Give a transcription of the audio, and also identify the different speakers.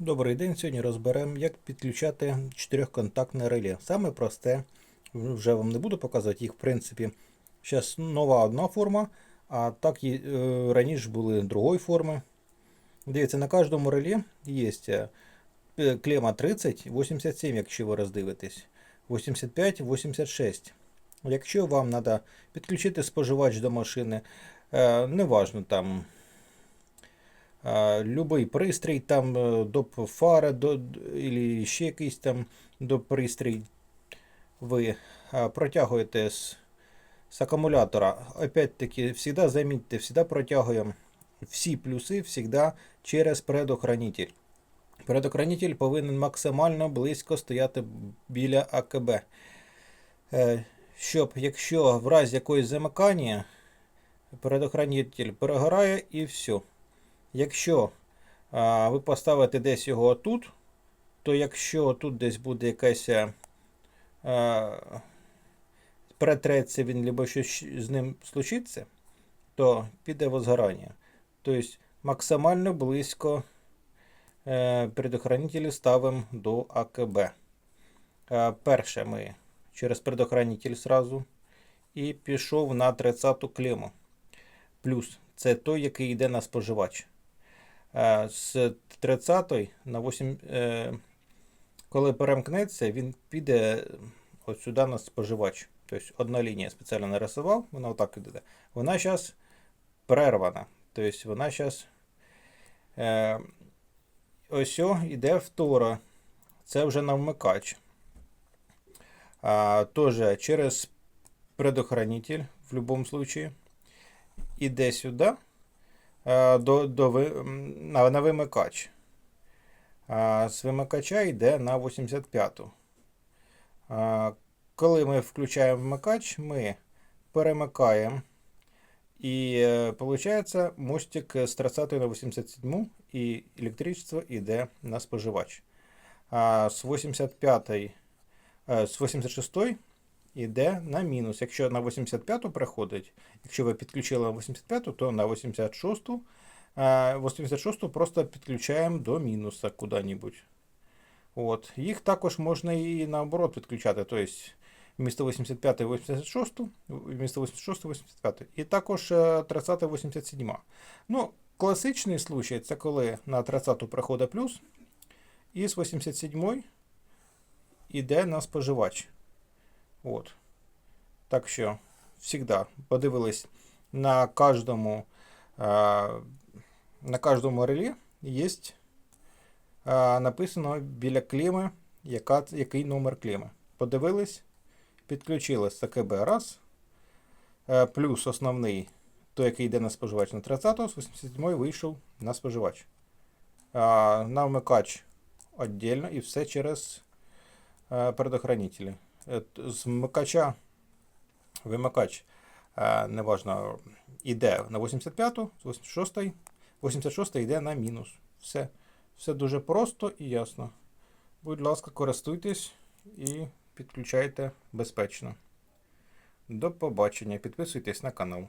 Speaker 1: Добрий день. Сьогодні розберемо, як підключати чотирьохконтактне реле. Саме просте, вже вам не буду показувати їх, в принципі. Зараз нова одна форма, а так і е, раніше були другої форми. Дивіться, на кожному реле є е, клема 30, 87, якщо ви роздивитесь, 85, 86. Якщо вам треба підключити споживач до машини, е, неважно там. Любий пристрій, там е, до п- до, ще якийсь там до пристрій, ви протягуєте з, з акумулятора. Опять-таки, всегда замітьте, всегда протягуємо всі плюси всегда через предохранитель. Предохранитель повинен максимально близько стояти біля АКБ. Е, Щоб, якщо в разі якоїсь замикання, предохранитель перегорає і все. Якщо а, ви поставите десь його тут, то якщо тут десь буде якась а, перетреться він, або щось з ним случиться, то піде возгорання. Тобто максимально близько е, предохранителі ставимо до АКБ. Е, перше ми через предохранитель сразу і пішов на 30-ту клему. Плюс це той, який йде на споживач. Е, З 30 на 8, е, коли перемкнеться, він піде от сюди на споживач. Тобто одна лінія спеціально нарисував, вона отак іде. Вона зараз перервана. Тобто вона зараз е, ось іде втора. Це вже на вмикач. А, тоже через предохранитель в будь-якому случае. Іде сюди е, до, до, на, на вимикач. А, з вимикача йде на 85-ту. А, коли ми включаємо вмикач, ми перемикаємо. І виходить, мостик з 30 на 87 і електричество йде на споживач. А з 85 е, з 86 йде на мінус. Якщо на 85 приходить, якщо ви підключили на 85, то на 86, е, 86 просто підключаємо до мінуса куди-небудь. От. Їх також можна і наоборот підключати. Тобто вмісто 85 86, вмісто 86 85. І також е, 30 87. Ну, класичний случай це коли на 30 приходить плюс, і з 87 йде на споживач. От. Так що, завжди подивились на кожному, е, на кожному релі є е, написано біля клеми, яка, який номер клеми. Подивились, підключили з АКБ раз. Е, Плюс основний, той, який йде на споживач на 30, з 87 вийшов на споживач. На вмикач віддільно і все через предохранителі. Е, т- З вмикача вимикач, е, неважно, йде на 85-ту, 86, 86 йде на мінус. Все. Все дуже просто і ясно. Будь ласка, користуйтесь і підключайте безпечно. До побачення. Підписуйтесь на канал.